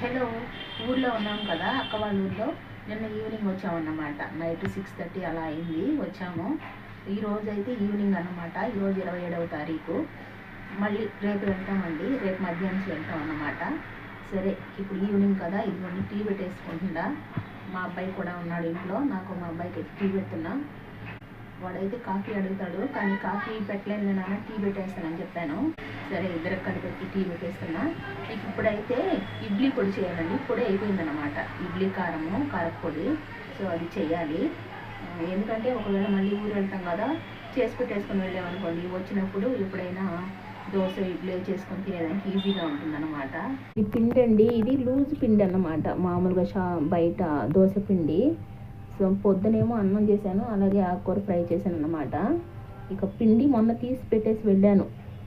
Hello ఊర్లో ఉన్నాం కదా అక్క వాళ్ళ ఊర్లో. నిన్న ఈవినింగ్ వచ్చామన్నమాట. నైట్ సిక్స్ థర్టీ అలా అయింది వచ్చాము. ఈ రోజు అయితే ఈవినింగ్ అన్నమాట ఈరోజు ఇరవై ఏడవ తారీఖు. మళ్ళీ రేపు వెళ్తామండి రేపు మధ్యాహ్నం వెళ్తాం అన్నమాట. సరే ఇప్పుడు ఈవినింగ్ కదా ఇదిగోండి టీ పెట్టేసుకుంటుందా మా అబ్బాయి కూడా ఉన్నాడు ఇంట్లో నాకు మా అబ్బాయికి టీ పెడుతున్నా. వాడైతే కాఫీ అడుగుతాడు. కానీ కాఫీ పెట్టలేను నాన్న టీ పెట్టేస్తానని చెప్పాను. సరే ఇద్దరు కలిపెట్టి టీ పెట్టేస్తున్నా. ఇక ఇప్పుడైతే ఇడ్లీ పొడి చేయాలండి. పొడి అయిపోయిందనమాట ఇడ్లీ కారము కారపొడి. సో అది చేయాలి. ఎందుకంటే ఒకవేళ మళ్ళీ ఊరు వెళ్తాం కదా చేసి పెట్టేసుకొని వెళ్ళామనుకోండి వచ్చినప్పుడు ఎప్పుడైనా దోశ ఇడ్లీ చేసుకొని తినేదానికి ఈజీగా ఉంటుందన్నమాట. ఈ పిండి అండి ఇది లూజ్ పిండి అన్నమాట. మామూలుగా షా బయట దోశ పిండి. సో పొద్దునేమో అన్నం చేశాను అలాగే ఆకుకూర ఫ్రై చేశాను అనమాట ఇక పిండి మొన్న తీసి పెట్టేసి వెళ్ళాను.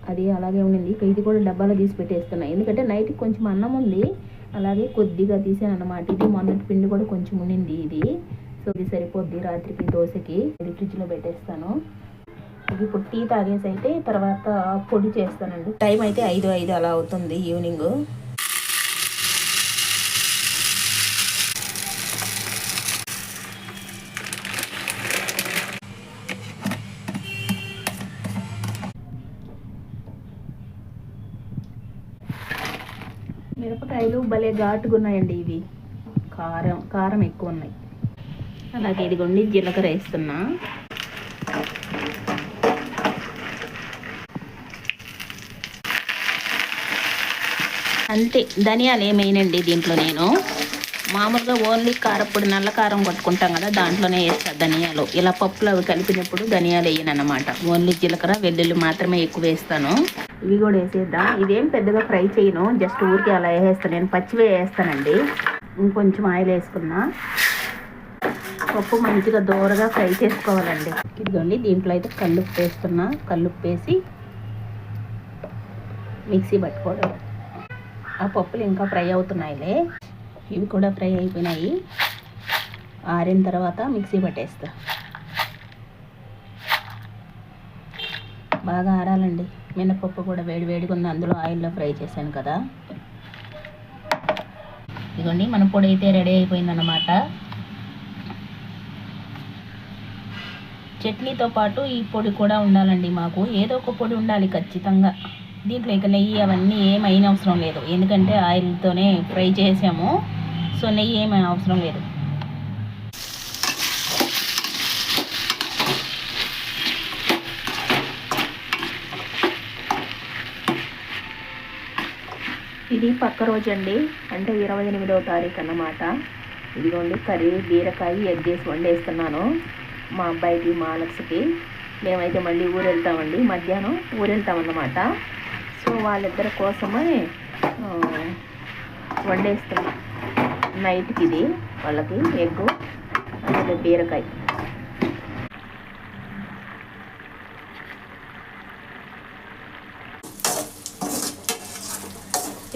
అది అలాగే ఉండింది. ఇక ఇది కూడా డబ్బాలో తీసి పెట్టేస్తున్నా. ఎందుకంటే నైట్ కొంచెం అన్నం ఉంది. అలాగే కొద్దిగా తీసాను అనమాట ఇది మొన్నటి పిండి కూడా కొంచెం ఉండింది ఇది. సో ఇది సరిపోద్ది రాత్రికి దోశకి. ఇది ఫ్రిడ్జ్లో పెట్టేస్తాను. ఇది ఇప్పుడు టీ తాగేసి అయితే తర్వాత పొడి చేస్తానండి. టైం అయితే ఐదు ఐదు అలా అవుతుంది ఈవినింగ్. మిరపకాయలు భలే ఘాటుగా ఉన్నాయండి ఇవి. కారం కారం ఎక్కువ ఉన్నాయి అలాగే ఇదిగోండి జీలకర్ర వేస్తున్నా. అంతే ధనియాలు ఏమైనండి దీంట్లో నేను? మామూలుగా ఓన్లీ కారపొడి నల్ల కారం కొట్టుకుంటాం కదా దాంట్లోనే వేస్తా ధనియాలు. ఇలా పప్పులు అవి కలిపినప్పుడు ధనియాలు వేయను అనమాట ఓన్లీ జీలకర్ర వెల్లుల్లి మాత్రమే ఎక్కువ వేస్తాను. ఇవి కూడా వేసేద్దాం. ఇదేం పెద్దగా ఫ్రై చేయను జస్ట్ ఊరికి అలా వేసేస్తాను నేను పచ్చివే వేస్తానండి. ఇంకొంచెం ఆయిల్ వేసుకున్నా. పప్పు మంచిగా దూరగా ఫ్రై చేసుకోవాలండి. ఇదిగోండి దీంట్లో అయితే కల్లుప్పు వేస్తున్నా. కల్లుప్పు వేసి మిక్సీ పట్టుకోవడం. ఆ పప్పులు ఇంకా ఫ్రై అవుతున్నాయిలే. ఇవి కూడా ఫ్రై అయిపోయినాయి. ఆరిన తర్వాత మిక్సీ పట్టేస్తా. బాగా ఆరాలండి. మినపప్పు కూడా వేడి వేడిగా ఉంది. అందులో ఆయిల్లో ఫ్రై చేశాను కదా. ఇదిగోండి మన పొడి అయితే రెడీ అయిపోయిందన్నమాట. చట్నీతో పాటు ఈ పొడి కూడా ఉండాలండి మాకు. ఏదో ఒక పొడి ఉండాలి ఖచ్చితంగా. దీంట్లో ఇక నెయ్యి అవన్నీ ఏమైనా అవసరం లేదు. ఎందుకంటే ఆయిల్తోనే ఫ్రై చేసాము. సో నెయ్యి ఏమీ అవసరం లేదు. ఇది పక్క రోజు అండి అంటే ఇరవై ఎనిమిదవ తారీఖు అన్నమాట. ఇదిగోండి కర్రీ బీరకాయ ఎగ్గేసి వండేస్తున్నాను. మా అబ్బాయికి మా అలక్స్కి మేమైతే మళ్ళీ ఊరు వెళ్తామండి మధ్యాహ్నం ఊరు వెళ్తామన్నమాట సో వాళ్ళిద్దరి కోసమే వండేస్తున్నాం. నైట్కి ఇది వాళ్ళకి ఎగ్ అలాగే బీరకాయ.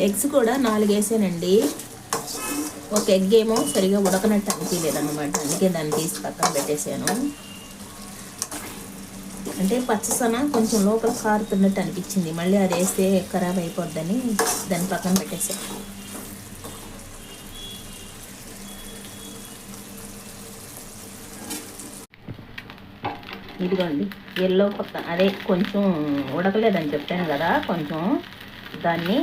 ఎగ్స్ కూడా నాలుగు వేసానండి ఒక ఎగ్ ఏమో సరిగా ఉడకనట్టు అనిపించలేదన్నమాట. అందుకే దాన్ని తీసి పక్కన పెట్టేశాను. అంటే పచ్చసన కొంచెం లోపల కారుతున్నట్టు అనిపించింది. మళ్ళీ అది వేస్తే ఖరాబ్ అయిపోద్దని దాన్ని పక్కన పెట్టేశాను. ఇదిగోండి ఎల్లో కొత్త అదే కొంచెం ఉడకలేదని చెప్పాను కదా కొంచెం దాన్ని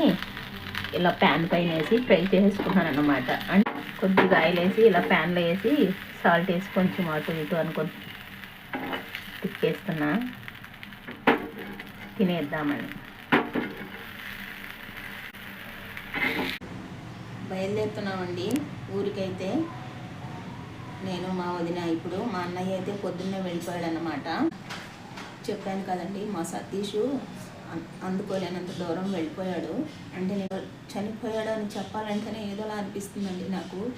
ఇలా ప్యాన్ పైన వేసి ఫ్రై చేసుకున్నాను అనమాట అంటే కొద్దిగా ఆయిల్ వేసి ఇలా ప్యాన్లో వేసి సాల్ట్ వేసి కొంచెం అటు ఇటు అనుకొని తిప్పేస్తున్నా. తినేద్దామని. బయలుదేరుతున్నామండి ఊరికైతే. నేను మా వదిన ఇప్పుడు మా అన్నయ్య అయితే పొద్దున్నే వెళ్ళిపోయాడు అనమాట చెప్పాను కదండి మా సతీష్ అం- అందుకోలేనంత దూరం వెళ్ళిపోయాడు. అంటే నేను చనిపోయాడు అని చెప్పాలంటేనే ఏదోలా అనిపిస్తుందండి నాకు.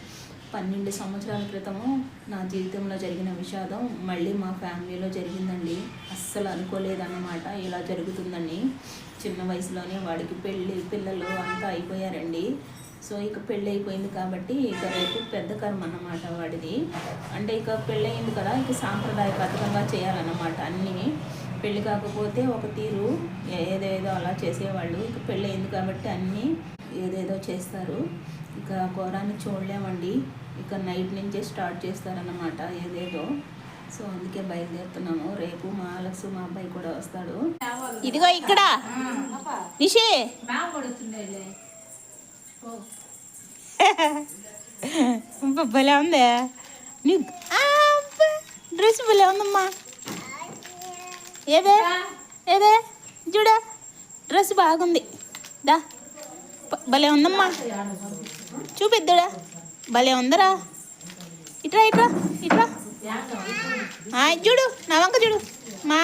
పన్నెండు సంవత్సరాల క్రితము నా జీవితంలో జరిగిన విషాదం మళ్ళీ మా ఫ్యామిలీలో జరిగిందండి. అస్సలు అనుకోలేదన్నమాట ఇలా జరుగుతుందని. చిన్న వయసులోనే వాడికి పెళ్ళి పిల్లలు అంతా అయిపోయారండి. సో ఇక పెళ్ళి అయిపోయింది కాబట్టి ఇక రేపు పెద్ద కర్మ అన్నమాట వాడిది. అంటే ఇక పెళ్ళి అయింది కదా ఇక సాంప్రదాయబద్ధంగా చేయాలన్నమాట అన్నీ. పెళ్ళి కాకపోతే ఒక తీరు ఏదేదో అలా చేసేవాళ్ళు. ఇక పెళ్ళి అయింది కాబట్టి అన్నీ ఏదేదో చేస్తారు. ఇక ఘోరాన్ని చూడలేమండి. ఇక నైట్ నుంచే స్టార్ట్ చేస్తారన్నమాట ఏదేదో. సో అందుకే బయలుదేరుతున్నాము. రేపు మా అలక్స్ మా అబ్బాయి కూడా వస్తాడు. ఇదిగో ఇక్కడ. నిషి. భలే ఉందే నీ డ్రెస్ భలే ఉందమ్మా ఏదే ఏదే చూడ డ్రెస్ బాగుంది దా భలే ఉందమ్మా చూపిద్దుడా భలే ఉందరా ఇట్రా ఇట్రా ఇట్రా ఆ, చూడు నా వంక చూడు మా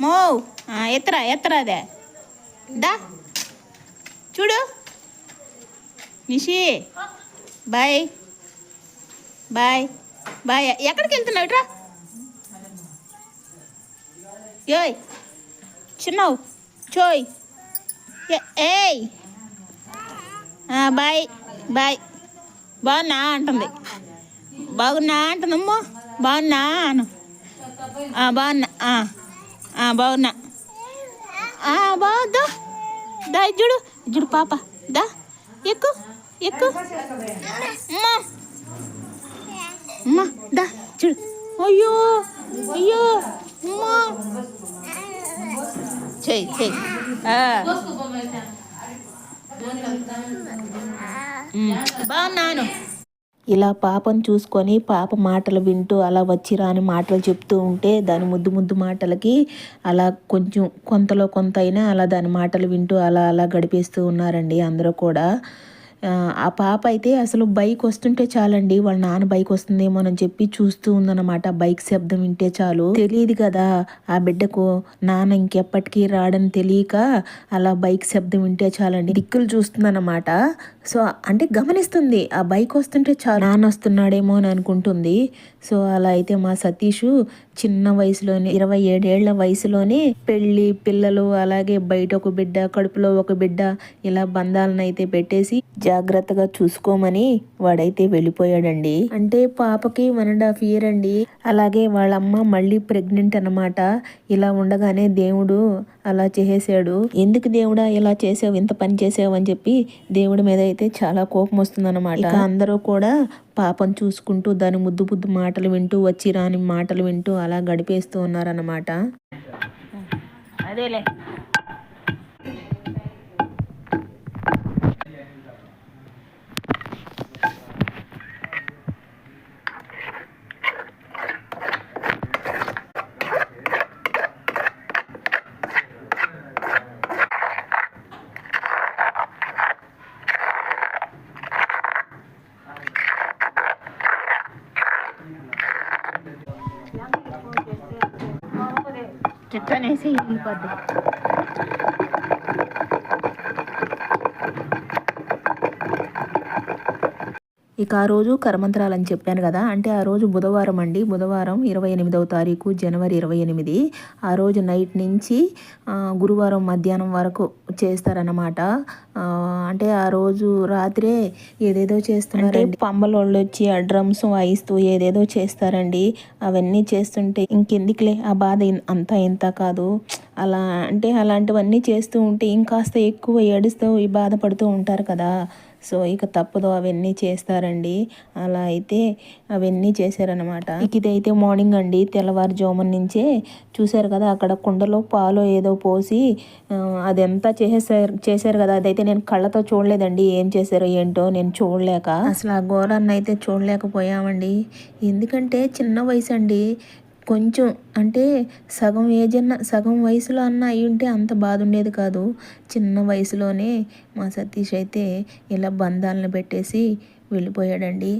మో ఆ, ఎత్తరా ఎత్తరా అదే దా చూడు నిషి బాయ్. బాయ్. బాయ్. ఎక్కడికి వెళ్తున్నావు ఇట్రా యోయ్ చిన్నవు. చోయ్. ఏ- ఏయ్. బాయ్. బాయ్. బాగున్నా అంటుంది. బాగున్నా అంటుందమ్మో బాగున్నా అను. బాగున్నా. బాగున్నా. బాగుద్దా బాగుందా? దా చూడు. చూడు పాప. దా. ఎక్కు ఎక్కు. అమ్మా. అమ్మా దా చూడు. అయ్యో అయ్యో అమ్మా. చెయ్యి చెయ్యి బాగున్నాను ఇలా పాపను చూసుకొని పాప మాటలు వింటూ అలా వచ్చిరాని మాటలు చెప్తూ ఉంటే దాని ముద్దు ముద్దు మాటలకి అలా కొంచెం కొంతలో కొంత అయినా అలా దాని మాటలు వింటూ అలా అలా గడిపేస్తూ ఉన్నారండి అందరూ కూడా. ఆ, పాప అయితే అసలు బైక్ వస్తుంటే చాలండి వాళ్ళ నాన్న బైక్ వస్తుందేమో అని చెప్పి చూస్తూ ఉందన్నమాట. బైక్ శబ్దం వింటే చాలు. తెలియదు కదా ఆ బిడ్డకు నాన్న ఇంకెప్పటికీ రాడని తెలియక అలా బైక్ శబ్దం వింటే చాలండి. దిక్కులు చూస్తుందన్నమాట. సో అంటే గమనిస్తుంది ఆ బైక్ వస్తుంటే చాలు. నాన్న వస్తున్నాడేమో అని అనుకుంటుంది. సో అలా అయితే మా సతీష్ చిన్న వయసులోనే ఇరవై ఏడేళ్ళ వయసులోనే పెళ్ళి పిల్లలు అలాగే బయట ఒక బిడ్డ కడుపులో ఒక బిడ్డ ఇలా బంధాలను అయితే పెట్టేసి జాగ్రత్తగా చూసుకోమని వాడైతే వెళ్ళిపోయాడండి. అంటే పాపకి వన్ అండ్ హాఫ్ ఇయర్ అండి. అలాగే వాళ్ళ అమ్మ మళ్ళీ ప్రెగ్నెంట్ అన్నమాట. ఇలా ఉండగానే దేవుడు అలా చేసేసాడు ఎందుకు దేవుడా ఇలా చేసావు? ఇంత పని చేసావు? అని చెప్పి దేవుడి మీద అయితే చాలా కోపం వస్తుందన్నమాట. అందరూ కూడా పాపం చూసుకుంటూ దాని ముద్దు ముద్దు మాటలు వింటూ వచ్చి రాని మాటలు వింటూ అలా గడిపేస్తూ ఉన్నారన్నమాట. అదేలే. बर्तन ऐसे ही कर दे ఇక ఆ రోజు కరమంత్రాలు అని చెప్పాను కదా అంటే ఆ రోజు బుధవారం అండి. బుధవారం ఇరవై ఎనిమిదవ తారీఖు జనవరి ఇరవై ఎనిమిది. ఆ రోజు నైట్ నుంచి గురువారం మధ్యాహ్నం వరకు చేస్తారన్నమాట. అంటే ఆ రోజు రాత్రే ఏదేదో చేస్తున్నారు పంబలోళ్ళు వచ్చి ఆ డ్రమ్స్ వాయిస్తూ ఏదేదో చేస్తారండి. అవన్నీ చేస్తుంటే ఇంకెందుకులే ఆ బాధ అంతా ఇంత కాదు. అలా అంటే అలాంటివన్నీ చేస్తూ ఉంటే ఇంకాస్త ఎక్కువ ఏడుస్తూ ఈ బాధపడుతూ ఉంటారు కదా. సో ఇక తప్పదు అవన్నీ చేస్తారండి. అలా అయితే అవన్నీ చేశారనమాట ఇక ఇదైతే మార్నింగ్ అండి. తెల్లవారుజామున నుంచే చూశారు కదా అక్కడ కుండలో పాలు ఏదో పోసి అదంతా చేసేసారు చేశారు కదా. అదైతే నేను కళ్ళతో చూడలేదండి ఏం చేశారో ఏంటో నేను చూడలేక. అసలు ఆ ఘోరాన్ని అయితే చూడలేకపోయామండి. ఎందుకంటే చిన్న వయసు అండి కొంచెం అంటే సగం ఏజ్ అన్న సగం వయసులో అన్న అయి ఉంటే అంత బాధ ఉండేది కాదు. చిన్న వయసులోనే మా సతీష్ అయితే ఇలా బంధాలను పెట్టేసి వెళ్ళిపోయాడండి.